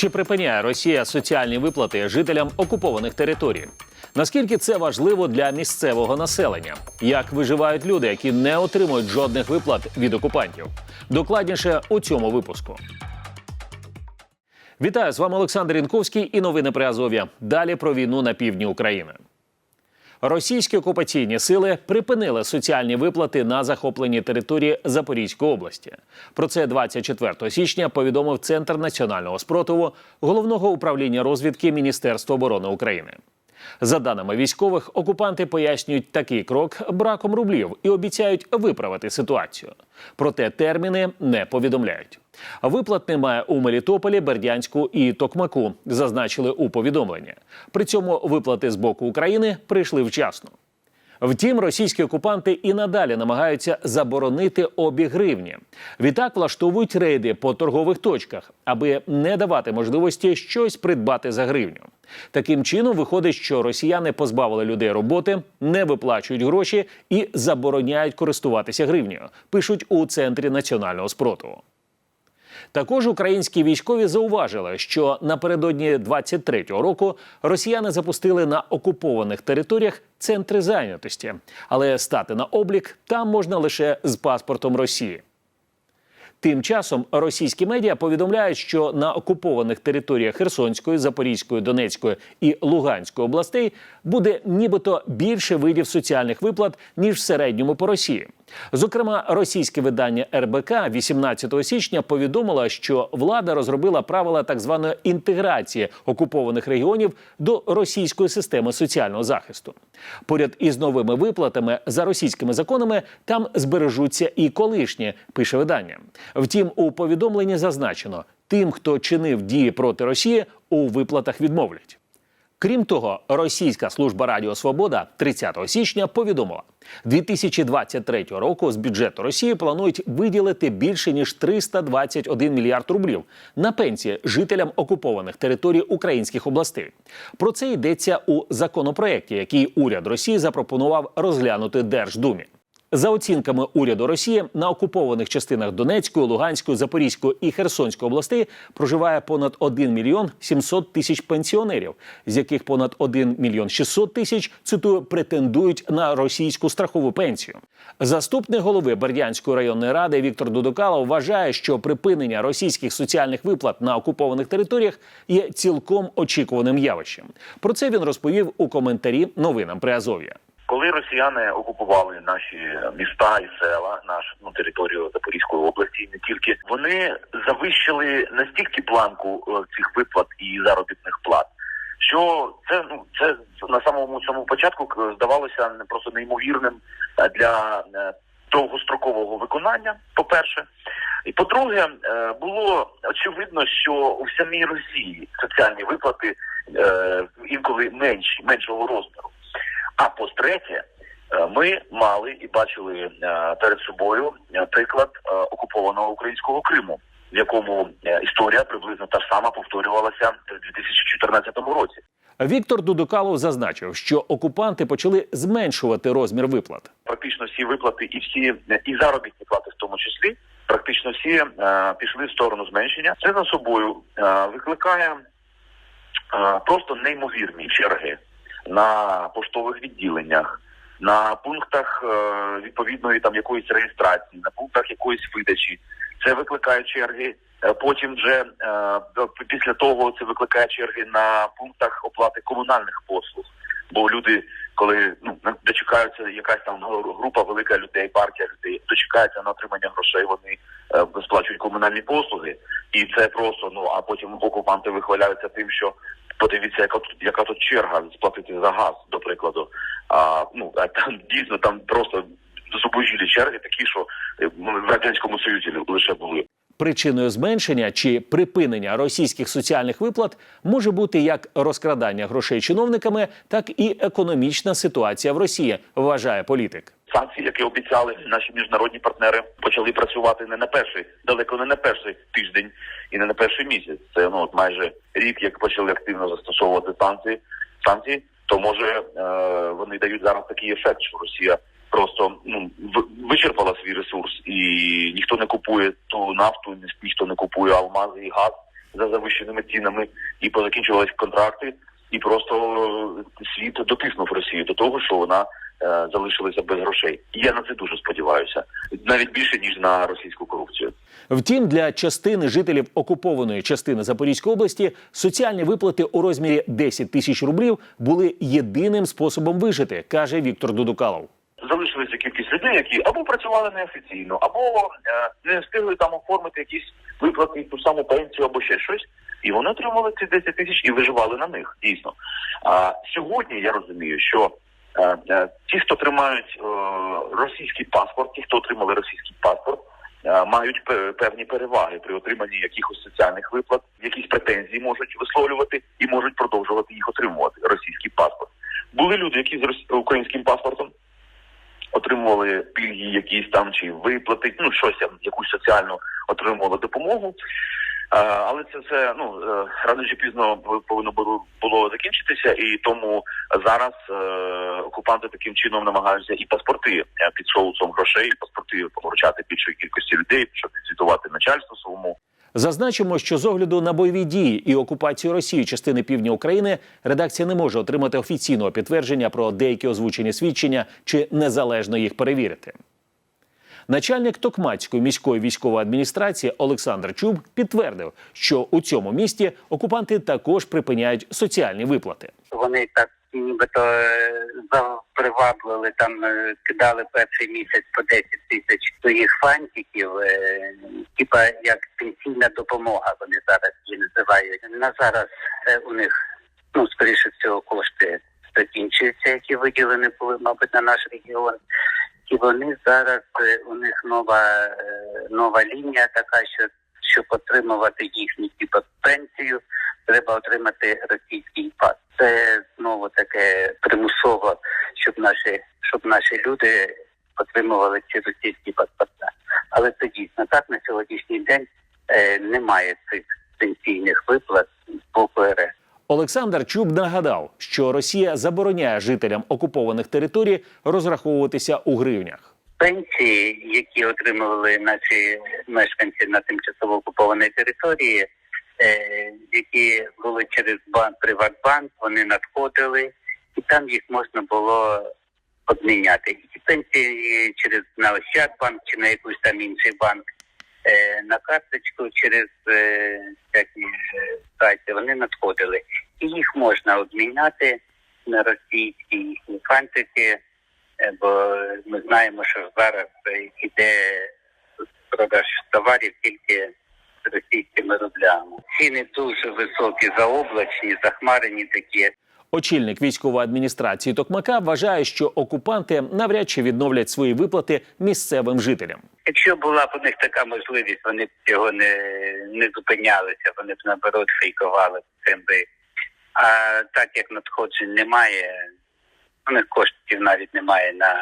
Чи припиняє Росія соціальні виплати жителям окупованих територій? Наскільки це важливо для місцевого населення? Як виживають люди, які не отримують жодних виплат від окупантів? Докладніше у цьому випуску. Вітаю з вами Олександр Інковський і новини при Азові. Далі про війну на півдні України. Російські окупаційні сили припинили соціальні виплати на захопленій території Запорізької області. Про це 24 січня повідомив Центр національного спротиву головного управління розвідки Міністерства оборони України. За даними військових, окупанти пояснюють такий крок браком рублів і обіцяють виправити ситуацію. Проте терміни не повідомляють. Виплат немає у Мелітополі, Бердянську і Токмаку, зазначили у повідомленні. При цьому виплати з боку України прийшли вчасно. Втім, російські окупанти і надалі намагаються заборонити обіг гривні. Відтак влаштовують рейди по торгових точках, аби не давати можливості щось придбати за гривню. Таким чином виходить, що росіяни позбавили людей роботи, не виплачують гроші і забороняють користуватися гривнею. Пишуть у центрі національного спротиву. Також українські військові зауважили, що напередодні 23-го року росіяни запустили на окупованих територіях центри зайнятості, але стати на облік там можна лише з паспортом Росії. Тим часом російські медіа повідомляють, що на окупованих територіях Херсонської, Запорізької, Донецької і Луганської областей буде нібито більше видів соціальних виплат ніж в середньому по Росії. Зокрема, російське видання РБК 18 січня повідомило, що влада розробила правила так званої інтеграції окупованих регіонів до російської системи соціального захисту. Поряд із новими виплатами за російськими законами там збережуться і колишні, пише видання. Втім, у повідомленні зазначено, тим, хто чинив дії проти Росії, у виплатах відмовлять. Крім того, російська служба Радіо Свобода 30 січня повідомила, 2023 року з бюджету Росії планують виділити більше ніж 321 мільярд рублів на пенсії жителям окупованих територій українських областей. Про це йдеться у законопроекті, який уряд Росії запропонував розглянути Держдумі. За оцінками уряду Росії на окупованих частинах Донецької, Луганської, Запорізької і Херсонської областей проживає понад 1 мільйон 700 тисяч пенсіонерів, з яких понад 1 мільйон 600 тисяч цитую претендують на російську страхову пенсію. Заступник голови Бердянської районної ради Віктор Дудукало вважає, що припинення російських соціальних виплат на окупованих територіях є цілком очікуваним явищем. Про це він розповів у коментарі новинам при Азов'я. Коли росіяни окупували наші міста і села, нашу ну, територію Запорізької області, не тільки вони завищили настільки планку е, цих виплат і заробітних плат, що це ну це на самому цьому початку здавалося не просто неймовірним е, для е, довгострокового виконання. По перше, і по-друге, е, було очевидно, що у самій Росії соціальні виплати е, інколи менші, меншого розміру. А по-третє, е, ми мали і бачили е, перед собою е, приклад окупованого українського Криму, в якому історія приблизно та ж сама повторювалася в 2014 році. Віктор Дудукалов зазначив, що окупанти почали зменшувати розмір виплат. Практично всі виплати і всі і заробітні плати, в тому числі, практично всі е, пішли в сторону зменшення. Це за собою е, викликає е, просто неймовірні черги на поштових відділеннях, на пунктах е, відповідної там якоїсь реєстрації, на пунктах якоїсь видачі. Це викликає черги. Е, Потім вже е, після того це викликає черги на пунктах оплати комунальних послуг. Бо люди, коли ну дочекаються якась там група велика людей, партія людей, дочекаються на отримання грошей, вони сплачують комунальні послуги, і це просто ну а потім окупанти вихваляються тим, що подивіться, яка тут яка тут черга сплатити за газ, до прикладу. А ну а там дійсно там просто зубожілі черги, такі, що е, в радянському союзі лише були. Причиною зменшення чи припинення російських соціальних виплат може бути як розкрадання грошей чиновниками, так і економічна ситуація в Росії, вважає політик. Санкції, які обіцяли наші міжнародні партнери, почали працювати не на перший, далеко не на перший тиждень і не на перший місяць. Це ну от майже рік, як почали активно застосовувати санкції. Санкції, то може е, вони дають зараз такий ефект, що Росія просто ну вичерпала свій ресурс, і ніхто не купує ту нафту, ні- ніхто не купує алмази і газ. за завищеними цінами, і позакінчувались контракти, і просто світ дотиснув Росію до того, що вона е, залишилася без грошей. Я на це дуже сподіваюся, навіть більше ніж на російську корупцію. Втім, для частини жителів окупованої частини Запорізької області соціальні виплати у розмірі 10 тисяч рублів були єдиним способом вижити, каже Віктор Дудукалов. залишилася кількість людей, які або працювали неофіційно, або е, не встигли там оформити якісь виплати, ту саму пенсію або ще щось. І вони отримали ці 10 тисяч і виживали на них дійсно. А сьогодні я розумію, що ті, хто тримають е, російський паспорт, ті, хто отримали російський паспорт, е, мають певні переваги при отриманні якихось соціальних виплат, якісь претензії можуть висловлювати і можуть продовжувати їх отримувати. Російський паспорт. Були люди, які з українським паспортом отримували пільги якісь там чи виплати, ну щось якусь соціальну отримували допомогу. Е, Але це все ну е, рано чи пізно повинно було було закінчитися, і тому зараз е, окупанти таким чином намагаються і паспорти під соусом грошей, і паспорти вручати більшої кількості людей, щоб відзвітувати начальству своєму. Зазначимо, що з огляду на бойові дії і окупацію Росії частини півдня України редакція не може отримати офіційного підтвердження про деякі озвучені свідчення чи незалежно їх перевірити. Начальник Токмацької міської військової адміністрації Олександр Чуб підтвердив, що у цьому місті окупанти також припиняють соціальні виплати. вони так нібито е, заприваблили там, е, кидали перший місяць по 10 тисяч своїх фантиків, е, типа як пенсійна допомога. Вони зараз її називають. На зараз у них ну скоріше всього кошти закінчуються, які виділені були, мабуть, на наш регіон. І вони зараз е, у них нова е, нова лінія така, що щоб отримувати їхню типу пенсію, треба отримати російський пас. Це знову таке примусово, щоб наші щоб наші люди отримували ці російські паспорта. Але це дійсно так на сьогоднішній день е, немає цих пенсійних виплат з боку РФ. Олександр Чуб нагадав, що Росія забороняє жителям окупованих територій розраховуватися у гривнях. пенсії, які отримували наші мешканці на тимчасово окупованій території, е, які були через банк Приватбанк, вони надходили, і там їх можна було обміняти. І пенсії через на Ощадбанк чи на якийсь там інший банк е, на карточку через е, всякі е, вони надходили. І їх можна обміняти на російські їхні фантики. Е, бо ми знаємо, що зараз іде продаж товарів тільки з російськими рублями. Ціни дуже високі, заоблачні, захмарені такі. Очільник військової адміністрації Токмака вважає, що окупанти навряд чи відновлять свої виплати місцевим жителям. Якщо була б у них така можливість, вони б цього не, не зупинялися, вони б наоборот фейкували цим би. А так як надходжень немає, у них коштів навіть немає на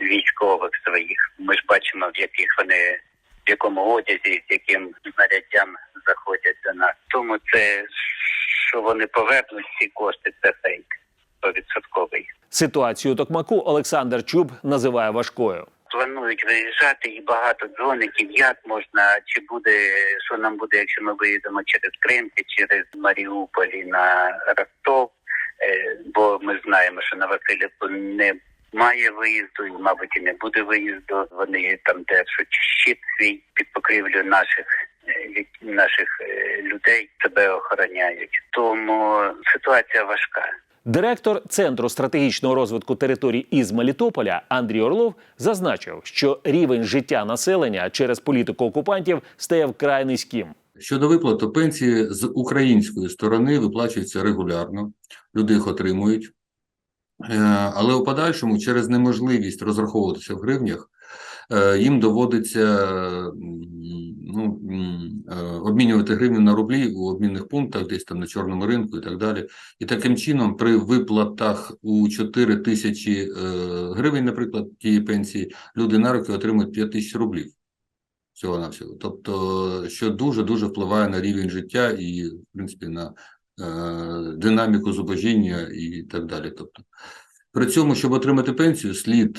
військових своїх. Ми ж бачимо, в яких вони в якому одязі, з яким знаряддям заходять до нас. Тому це що вони повернуть ці кошти, це фейк відсотковий. Ситуацію Токмаку Олександр Чуб називає важкою. планують виїжджати і багато дзвоників, як можна, чи буде, що нам буде, якщо ми виїдемо через Крим, чи через Маріуполь на Ростов, Е, бо ми знаємо, що на Васильівку немає виїзду, і, мабуть, і не буде виїзду. Вони там держать щит свій під покрівлю наших наших е, людей себе охороняють. Тому ситуація важка. Директор Центру стратегічного розвитку територій із Мелітополя Андрій Орлов зазначив, що рівень життя населення через політику окупантів стає вкрай низьким. Щодо виплат, то пенсії з української сторони виплачуються регулярно, люди їх отримують. Е, Але у подальшому, через неможливість розраховуватися в гривнях, е, їм доводиться ну, е, обмінювати гривні на рублі у обмінних пунктах, десь там на чорному ринку і так далі. І таким чином, при виплатах у 4 тисячі е, гривень, наприклад, тієї пенсії, люди на руки отримують 5 тисяч рублів всього на всього. Тобто, що дуже дуже впливає на рівень життя і, в принципі, на е, динаміку зубожіння і так далі. Тобто, при цьому, щоб отримати пенсію, слід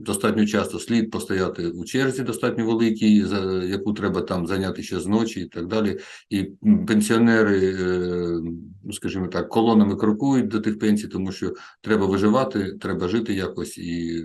достатньо часто слід постояти у черзі, достатньо великій, за яку треба там зайняти ще з ночі і так далі. І пенсіонери, е, ну, скажімо так, колонами крокують до тих пенсій, тому що треба виживати, треба жити якось, і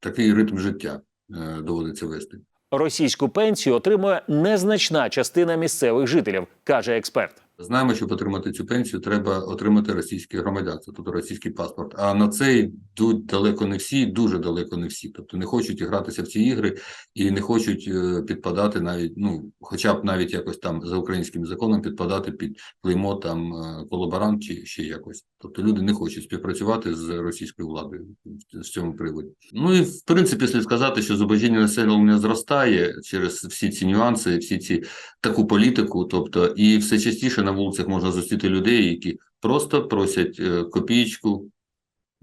такий ритм життя е, доводиться вести. Російську пенсію отримує незначна частина місцевих жителів, каже експерт. Знаємо, щоб отримати цю пенсію, треба отримати російське громадянство, тобто російський паспорт. А на це йдуть далеко не всі, дуже далеко не всі. Тобто не хочуть гратися в ці ігри і не хочуть е, підпадати навіть, ну хоча б навіть якось там за українським законом підпадати під клеймо там е, колаборант чи ще якось. Тобто люди не хочуть співпрацювати з російською владою в цьому приводі. Ну і в принципі слід сказати, що зубожіння населення зростає через всі ці нюанси, всі ці таку політику. Тобто, і все частіше на вулицях можна зустріти людей, які просто просять копійку, копієчку,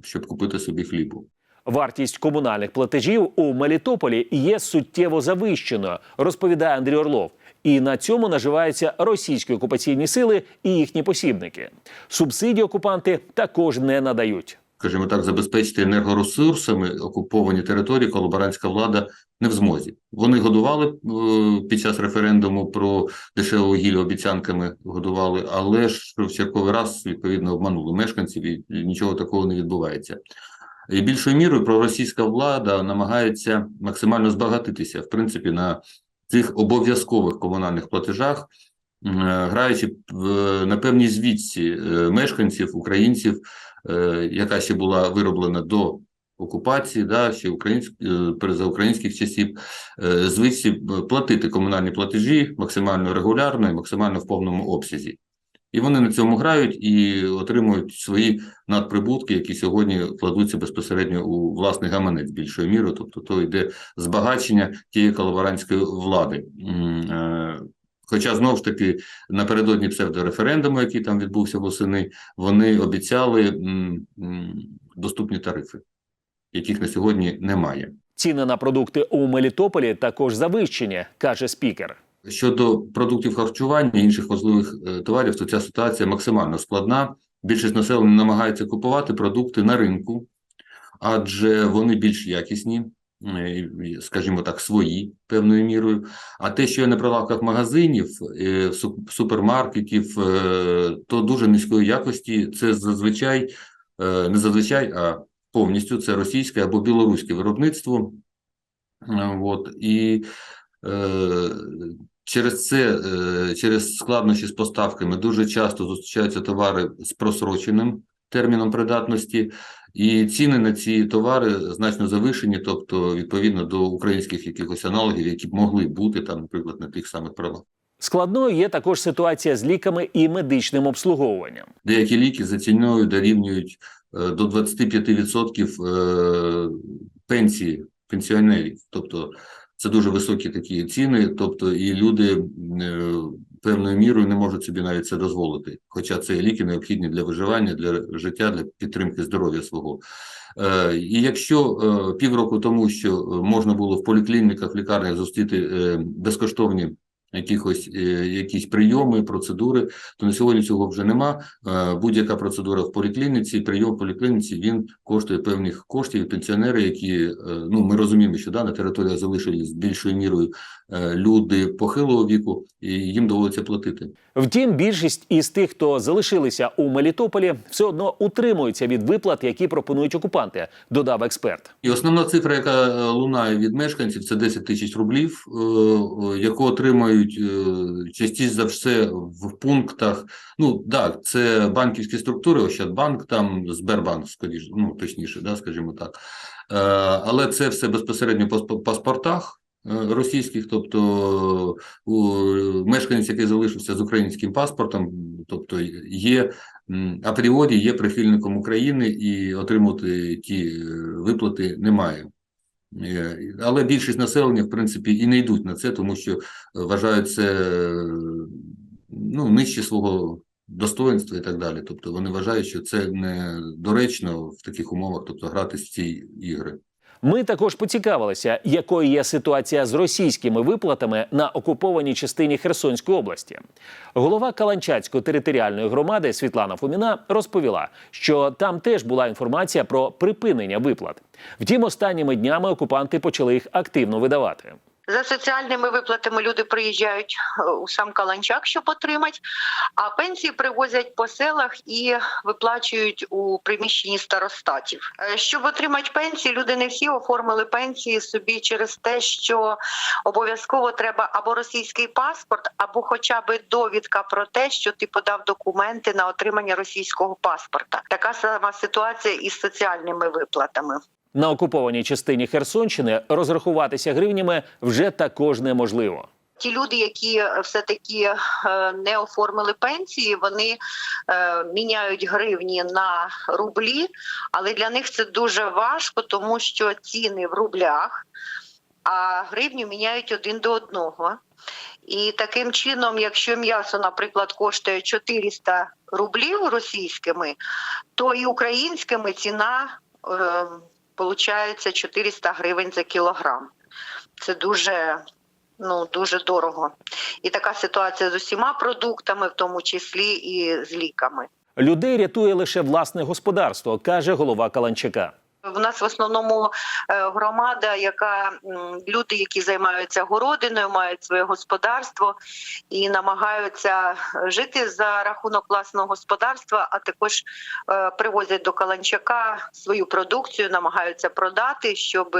щоб купити собі хлібу. Вартість комунальних платежів у Мелітополі є суттєво завищеною, розповідає Андрій Орлов. І на цьому наживаються російські окупаційні сили і їхні посібники. Субсидії окупанти також не надають. Скажімо так, забезпечити енергоресурсами окуповані території, колаборантська влада не в змозі. Вони годували е, під час референдуму про дешеве вугілля обіцянками годували, але ж в черговий раз відповідно обманули мешканців і нічого такого не відбувається. І більшою мірою проросійська влада намагається максимально збагатитися, в принципі, на цих обов'язкових комунальних платежах, е, граючи на певній звідці е, мешканців, українців, яка ще була вироблена до окупації, да, ще українськ, е, за українських часів, е, звичці платити комунальні платежі максимально регулярно і максимально в повному обсязі. І вони на цьому грають і отримують свої надприбутки, які сьогодні кладуться безпосередньо у власний гаманець більшою мірою, тобто то йде збагачення тієї колаборантської влади. Хоча знову ж таки напередодні псевдореферендуму, який там відбувся восени, вони обіцяли доступні тарифи, яких на сьогодні немає. Ціни на продукти у Мелітополі також завищені, каже спікер. Щодо продуктів харчування і інших важливих е, товарів, то ця ситуація максимально складна. Більшість населення намагається купувати продукти на ринку, адже вони більш якісні, скажімо так, свої певною мірою. А те, що є на прилавках магазинів, е, супермаркетів, е, то дуже низької якості. Це зазвичай е, не зазвичай, а повністю це російське або білоруське виробництво. Е, От і е, через це, е, через складнощі з поставками дуже часто зустрічаються товари з просроченим терміном придатності, і ціни на ці товари значно завишені, тобто відповідно до українських якихось аналогів, які б могли бути там, наприклад, на тих самих правах. Складною є також ситуація з ліками і медичним обслуговуванням. Деякі ліки за ціною дорівнюють е, до 25% е, пенсії пенсіонерів. Тобто це дуже високі такі ціни, тобто і люди е, певною мірою не можуть собі навіть це дозволити. Хоча це ліки необхідні для виживання, для життя, для підтримки здоров'я свого. Е, І якщо е, півроку тому, що можна було в поліклініках, лікарнях зустріти е, безкоштовні якихось е, якісь прийоми, процедури, то на сьогодні цього вже нема. Е, Будь-яка процедура в поліклініці, прийом в поліклініці він коштує певних коштів. Пенсіонери, які е, ну ми розуміємо, що да, на територіях залишились більшою мірою люди похилого віку, і їм доводиться платити. Втім, більшість із тих, хто залишилися у Мелітополі, все одно утримуються від виплат, які пропонують окупанти, додав експерт. І основна цифра, яка лунає від мешканців, це 10 тисяч рублів, яку отримають е, частіше за все в пунктах. Ну так, це банківські структури, Ощадбанк, там Сбербанк, скоріше, ну точніше, да, скажімо так. Е, Але це все безпосередньо по паспортах е, російських, тобто мешканець, який залишився з українським паспортом, тобто є апріорі є прихильником України і отримувати ті виплати немає. Е, Але більшість населення, в принципі, і не йдуть на це, тому що вважають це е, ну, нижче свого достоинства і так далі. Тобто вони вважають, що це не доречно в таких умовах, тобто грати в ці ігри. Ми також поцікавилися, якою є ситуація з російськими виплатами на окупованій частині Херсонської області. Голова Каланчацької територіальної громади Світлана Фоміна розповіла, що там теж була інформація про припинення виплат. Втім, останніми днями окупанти почали їх активно видавати. За соціальними виплатами люди приїжджають е, у сам Каланчак, щоб отримати, а пенсії привозять по селах і виплачують у приміщенні старостатів. Е, Щоб отримати пенсії, люди не всі оформили пенсії собі через те, що обов'язково треба або російський паспорт, або хоча б довідка про те, що ти подав документи на отримання російського паспорта. Така сама ситуація із соціальними виплатами. На окупованій частині Херсонщини розрахуватися гривнями вже також неможливо. Ті люди, які все таки не оформили пенсії, вони е, міняють гривні на рублі, але для них це дуже важко, тому що ціни в рублях, а гривню міняють один до одного. І таким чином, якщо м'ясо, наприклад, коштує 400 рублів російськими, то і українськими ціна е, получається 400 гривень за кілограм. Це дуже ну дуже дорого. І така ситуація з усіма продуктами, в тому числі і з ліками. Людей рятує лише власне господарство, каже голова Каланчака. В нас в основному е, громада, яка люди, які займаються городиною, мають своє господарство і намагаються жити за рахунок власного господарства, а також е, привозять до Каланчака свою продукцію, намагаються продати, щоб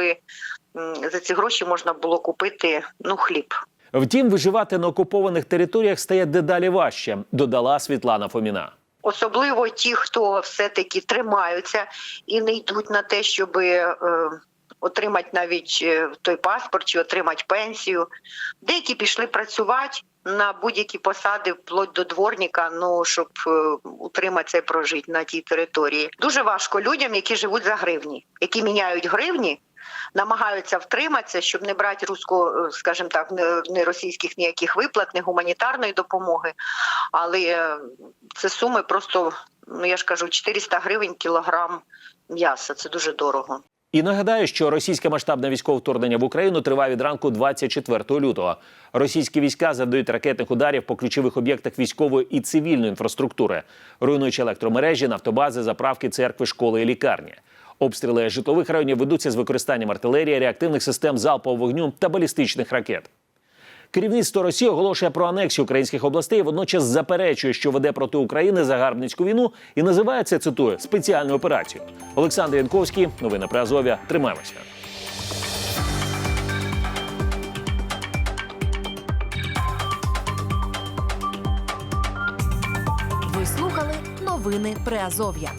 за ці гроші можна було купити ну хліб. Втім, виживати на окупованих територіях стає дедалі важче, додала Світлана Фоміна. Особливо ті, хто все-таки тримаються і не йдуть на те, щоб е, отримати навіть е, той паспорт чи отримати пенсію. Деякі пішли працювати на будь-які посади, вплоть до дворника, ну щоб е, утриматися і прожити на тій території. Дуже важко людям, які живуть за гривні, які міняють гривні. Намагаються втриматися, щоб не брати русько, скажімо так, не, не російських ніяких виплат, не гуманітарної допомоги. Але е, це суми просто, ну я ж кажу, 400 гривень кілограм м'яса. Це дуже дорого. І нагадаю, що російське масштабне військове вторгнення в Україну триває від ранку 24 лютого. Російські війська завдають ракетних ударів по ключових об'єктах військової і цивільної інфраструктури, руйнуючи електромережі, нафтобази, заправки, церкви, школи і лікарні. Обстріли житлових районів ведуться з використанням артилерії, реактивних систем залпового вогню та балістичних ракет. Керівництво Росії оголошує про анексію українських областей, водночас заперечує, що веде проти України загарбницьку війну і називає це цитую спеціальну операцію. Олександр Янковський, новини про Азов'я. Тримаємося. Ви слухали новини Приазов'я.